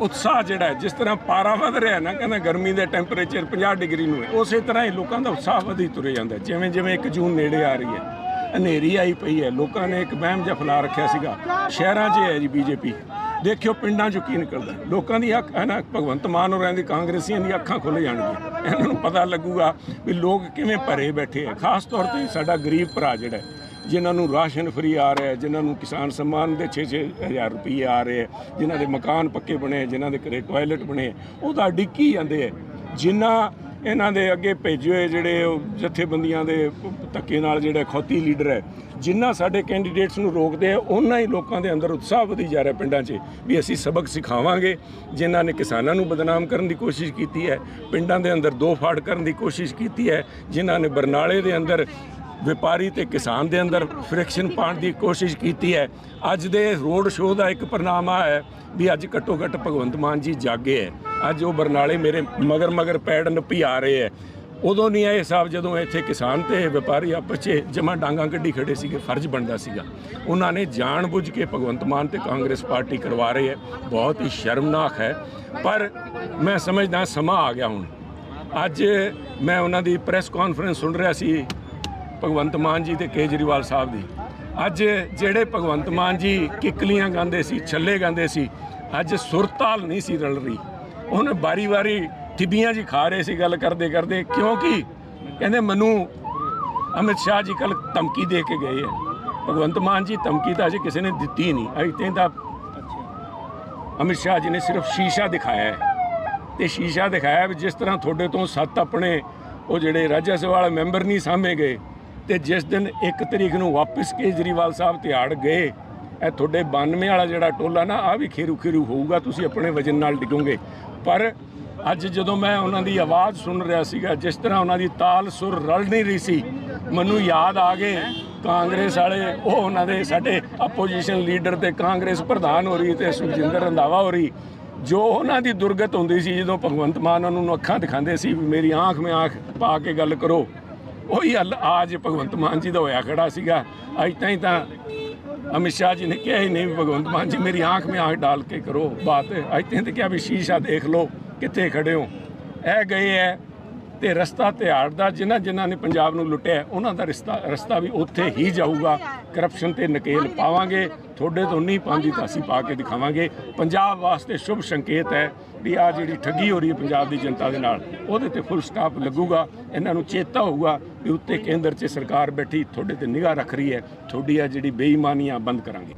ਉਤਸ਼ਾਹ ਜਿਹੜਾ ਹੈ, ਜਿਸ ਤਰ੍ਹਾਂ ਪਾਰਾ ਵਧ ਰਿਹਾ ਨਾ ਕਹਿੰਦਾ ਗਰਮੀ ਦੇ ਟੈਂਪਰੇਚਰ 50 ਡਿਗਰੀ ਨੂੰ ਹੈ ਉਸੇ ਤਰ੍ਹਾਂ ਹੀ ਲੋਕਾਂ ਦਾ ਉਤਸ਼ਾਹ ਵਧੀ ਤੁਰੇ ਜਾਂਦਾ ਜਿਵੇਂ ਜਿਵੇਂ 1 ਜੂਨ ਨੇੜੇ ਆ ਰਹੀ ਹੈ ਹਨੇਰੀ ਆਈ ਪਈ ਹੈ ਲੋਕਾਂ ਨੇ ਇੱਕ ਵਹਿਮ ਜਿਹਾ ਫੈਲਾ ਰੱਖਿਆ ਸੀਗਾ ਸ਼ਹਿਰਾਂ 'ਚ ਹੈ ਜੀ ਬੀਜੇਪੀ। ਦੇਖਿਓ ਪਿੰਡਾਂ 'ਚੋਂ ਕੀ ਨਿਕਲਦਾ ਲੋਕਾਂ ਦੀ ਅੱਖ ਹੈ ਨਾ ਭਗਵੰਤ ਮਾਨ ਹੋਰਾਂ ਦੀ ਕਾਂਗਰਸੀਆਂ ਦੀ ਅੱਖਾਂ ਖੁੱਲ ਜਾਣਗੀਆਂ। ਇਹਨਾਂ ਨੂੰ ਪਤਾ ਲੱਗੂਗਾ ਵੀ ਲੋਕ ਕਿਵੇਂ ਭਰੇ ਬੈਠੇ ਆ ਖਾਸ ਤੌਰ ਤੇ ਸਾਡਾ ਗਰੀਬ ਭਰਾ ਜਿਹੜਾ ਜਿਨ੍ਹਾਂ ਨੂੰ ਰਾਸ਼ਨ ਫਰੀ ਆ ਰਿਹਾ ਜਿਨ੍ਹਾਂ ਨੂੰ ਕਿਸਾਨ ਸਨਮਾਨ ਦੇ 6-6 ਹਜ਼ਾਰ ਰੁਪਏ ਆ ਰਹੇ ਹੈ ਜਿਨ੍ਹਾਂ ਦੇ ਮਕਾਨ ਪੱਕੇ ਬਣੇ ਜਿਨ੍ਹਾਂ ਦੇ ਘਰੇ ਟਾਇਲਟ ਬਣੇ ਹੈ, ਉਹ ਤਾਂ ਡਿੱਕੀ ਜਾਂਦੇ ਹੈ। ਜਿਨ੍ਹਾਂ ਇਹਨਾਂ ਦੇ ਅੱਗੇ ਭੇਜੇ ਹੋਏ ਜਿਹੜੇ ਜਥੇਬੰਦੀਆਂ ਦੇ ਧੱਕੇ ਨਾਲ ਜਿਹੜਾ ਖੌਤੀ ਲੀਡਰ ਹੈ ਜਿਨ੍ਹਾਂ ਸਾਡੇ ਕੈਂਡੀਡੇਟਸ ਨੂੰ ਰੋਕਦੇ ਆ ਉਹਨਾਂ ਹੀ ਲੋਕਾਂ ਦੇ ਅੰਦਰ ਉਤਸ਼ਾਹ ਵਧੀ ਜਾ ਰਿਹਾ ਪਿੰਡਾਂ 'ਚ ਵੀ ਅਸੀਂ ਸਬਕ ਸਿਖਾਵਾਂਗੇ। ਜਿਨ੍ਹਾਂ ਨੇ ਕਿਸਾਨਾਂ ਨੂੰ ਬਦਨਾਮ ਕਰਨ ਦੀ ਕੋਸ਼ਿਸ਼ ਕੀਤੀ ਹੈ ਪਿੰਡਾਂ ਦੇ ਅੰਦਰ ਦੋ ਫਾੜ ਕਰਨ ਦੀ ਕੋਸ਼ਿਸ਼ ਕੀਤੀ ਹੈ ਜਿਨ੍ਹਾਂ ਨੇ ਬਰਨਾਲੇ ਦੇ ਅੰਦਰ ਵਪਾਰੀ ਤੇ ਕਿਸਾਨ ਦੇ ਅੰਦਰ ਫ੍ਰਿਕਸ਼ਨ ਪਾਉਣ ਦੀ ਕੋਸ਼ਿਸ਼ ਕੀਤੀ ਹੈ। ਅੱਜ ਦੇ ਰੋਡ ਸ਼ੋਅ ਦਾ ਇੱਕ ਪ੍ਰਨਾਮਾ ਹੈ ਵੀ ਅੱਜ ਘੱਟੋ ਘੱਟ ਭਗਵੰਤ ਮਾਨ ਜੀ ਜਾਗੇ ਹੈ। ਅੱਜ ਉਹ ਬਰਨਾਲੇ ਮੇਰੇ ਮਗਰ ਮਗਰ ਪੈੜ ਨੱਪੀ ਆ ਰਹੇ ਹੈ। ਉਦੋਂ ਨਹੀਂ ਇਹ ਹਿਸਾਬ ਜਦੋਂ ਇੱਥੇ ਕਿਸਾਨ ਤੇ ਵਪਾਰੀ ਆਪਸ 'ਚ ਜਮਾ ਡਾਂਗਾਂ ਕੱਢੀ ਖੜੇ ਸੀਗੇ, ਫਰਜ਼ ਬਣਦਾ ਸੀਗਾ। ਉਹਨਾਂ ਨੇ ਜਾਣਬੁੱਝ ਕੇ ਭਗਵੰਤ ਮਾਨ ਤੇ ਕਾਂਗਰਸ ਪਾਰਟੀ ਕਰਵਾ ਰਹੇ ਹੈ। ਬਹੁਤ ਹੀ ਸ਼ਰਮਨਾਕ ਹੈ। ਪਰ ਮੈਂ ਸਮਝਦਾ ਸਮਾਂ ਆ ਗਿਆ ਹੁਣ। ਅੱਜ ਮੈਂ ਉਹਨਾਂ ਦੀ ਪ੍ਰੈਸ ਕਾਨਫਰੰਸ ਸੁਣ ਰਿਹਾ ਸੀ। ਭਗਵੰਤ ਮਾਨ ਜੀ ਤੇ ਕੇਜਰੀਵਾਲ ਸਾਹਿਬ ਦੀ। ਅੱਜ ਜਿਹੜੇ ਭਗਵੰਤ ਮਾਨ ਜੀ ਕਿੱਕਲੀਆਂ ਗਾਉਂਦੇ ਸੀ, ਛੱਲੇ ਗਾਉਂਦੇ ਸੀ, ਅੱਜ ਸੁਰਤਾਲ ਨਹੀਂ ਸੀ ਰਲ ਰਹੀ। ਉਹਨੇ ਬਾਰੀ-ਬਾਰੀ ਟਿੱਬੀਆਂ ਜੀ ਖਾ ਰਹੇ ਸੀ ਗੱਲ ਕਰਦੇ ਕਰਦੇ ਕਿਉਂਕਿ ਕਹਿੰਦੇ ਮੈਨੂੰ ਅਮਿਤ ਸ਼ਾਹ ਜੀ ਕੱਲ ਧਮਕੀ ਦੇ ਕੇ ਗਏ ਹੈ ਭਗਵੰਤ ਮਾਨ ਜੀ ਧਮਕੀ ਤਾਂ ਅਜੇ ਕਿਸੇ ਨੇ ਦਿੱਤੀ ਨਹੀਂ। ਅਜੇ ਤੇ ਤਾਂ ਅਮਿਤ ਸ਼ਾਹ ਜੀ ਨੇ ਸਿਰਫ ਸ਼ੀਸ਼ਾ ਦਿਖਾਇਆ ਹੈ। ਤੇ ਸ਼ੀਸ਼ਾ ਦਿਖਾਇਆ ਵੀ ਜਿਸ ਤਰ੍ਹਾਂ ਤੁਹਾਡੇ ਤੋਂ ਸੱਤ ਆਪਣੇ ਉਹ ਜਿਹੜੇ ਰਾਜ ਸਭਾ ਵਾਲੇ ਮੈਂਬਰ ਨਹੀਂ ਸਾਹਮਣੇ ਗਏ ਤੇ ਜਿਸ ਦਿਨ 1 ਤਰੀਕ ਨੂੰ ਵਾਪਸ ਕੇਜਰੀਵਾਲ ਸਾਹਿਬ ਤਿਹਾੜ ਗਏ, ਇਹ ਤੁਹਾਡੇ 92 ਵਾਲਾ ਜਿਹੜਾ ਟੋਲਾ ਨਾ ਆ ਵੀ ਖੇਰੂ ਖੇਰੂ ਹੋਊਗਾ, ਤੁਸੀਂ ਆਪਣੇ ਵਜਨ ਨਾਲ ਡਿੱਗੋਗੇ। ਪਰ ਅੱਜ ਜਦੋਂ ਮੈਂ ਉਹਨਾਂ ਦੀ ਆਵਾਜ਼ ਸੁਣ ਰਿਹਾ ਸੀਗਾ, ਜਿਸ ਤਰ੍ਹਾਂ ਉਹਨਾਂ ਦੀ ਤਾਲ ਸੁਰ ਰਲ ਨਹੀਂ ਰਹੀ ਸੀ, ਮੈਨੂੰ ਯਾਦ ਆ ਗਏ, ਕਾਂਗਰਸ ਵਾਲੇ, ਉਹ ਉਹਨਾਂ ਦੇ ਸਾਡੇ ਆਪੋਜੀਸ਼ਨ ਲੀਡਰ ਤੇ ਕਾਂਗਰਸ ਪ੍ਰਧਾਨ ਹੋ ਰਹੀ ਤੇ ਸੁਖਜਿੰਦਰ ਰੰਧਾਵਾ ਹੋ ਰਹੀ, ਜੋ ਉਹਨਾਂ ਦੀ ਦੁਰਗਤ ਹੁੰਦੀ ਸੀ, ਜਦੋਂ ਭਗਵੰਤ ਮਾਨ ਉਹਨਾਂ ਨੂੰ ਅੱਖਾਂ ਦਿਖਾਉਂਦੇ ਸੀ ਵੀ ਮੇਰੀ ਆਂਖ, ਮੇ ਆਂਖ ਪਾ ਕੇ ਗੱਲ ਕਰੋ ਉਹੀ ਹੱਲ ਅੱਜ ਭਗਵੰਤ ਮਾਨ ਜੀ ਦਾ ਹੋਇਆ ਖੜਾ ਸੀਗਾ। ਅੱਜ ਤਾਈਂ ਤਾਂ ਅਮਿਤ ਸ਼ਾਹ ਜੀ ਨੇ ਕਿਹਾ ਹੀ ਨਹੀਂ ਵੀ ਭਗਵੰਤ ਮਾਨ ਜੀ ਮੇਰੀ ਆਂਖ ਮੇ ਆਂਖ ਡਾਲ ਕੇ ਕਰੋ ਬਾਤ। ਅੱਜ ਤਾਈਂ ਤਾਂ ਕਿਹਾ ਵੀ ਸ਼ੀਸ਼ਾ ਦੇਖ ਲਓ ਕਿੱਥੇ ਖੜੇ ਹੋ। ਇਹ ਗਏ ਹੈ ਤੇ ਰਸਤਾ ਤਿਹਾੜ ਦਾ, ਜਿਨ੍ਹਾਂ ਜਿਨ੍ਹਾਂ ਨੇ ਪੰਜਾਬ ਨੂੰ ਲੁੱਟਿਆ, ਉਹਨਾਂ ਦਾ ਰਿਸ਼ਤਾ, ਰਸਤਾ ਵੀ ਉੱਥੇ ਹੀ ਜਾਊਗਾ। ਕਰਪਸ਼ਨ ਤੇ ਨਕੇਲ ਪਾਵਾਂਗੇ, ਤੁਹਾਡੇ ਤੋਂ ਨਹੀਂ ਪਾਉਂਦੀ ਤਾਂ ਅਸੀਂ ਪਾ ਕੇ ਦਿਖਾਵਾਂਗੇ। ਪੰਜਾਬ ਵਾਸਤੇ ਸ਼ੁਭ ਸੰਕੇਤ ਹੈ ਵੀ ਆ ਜਿਹੜੀ ਠੱਗੀ ਹੋ ਰਹੀ ਹੈ ਪੰਜਾਬ ਦੀ ਜਨਤਾ ਦੇ ਨਾਲ, ਉਹਦੇ ਤੇ ਫੁੱਲ ਸਟਾਪ ਲੱਗੂਗਾ। ਇਹਨਾਂ ਨੂੰ ਚੇਤਾ ਹੋਊਗਾ ਵੀ ਉੱਤੇ ਕੇਂਦਰ 'ਚ ਸਰਕਾਰ ਬੈਠੀ, ਤੁਹਾਡੇ ਤੇ ਨਿਗਾਹ ਰੱਖ ਰਹੀ ਹੈ। ਤੁਹਾਡੀ ਆ ਜਿਹੜੀ ਬੇਈਮਾਨੀਆਂ, ਬੰਦ ਕਰਾਂਗੇ।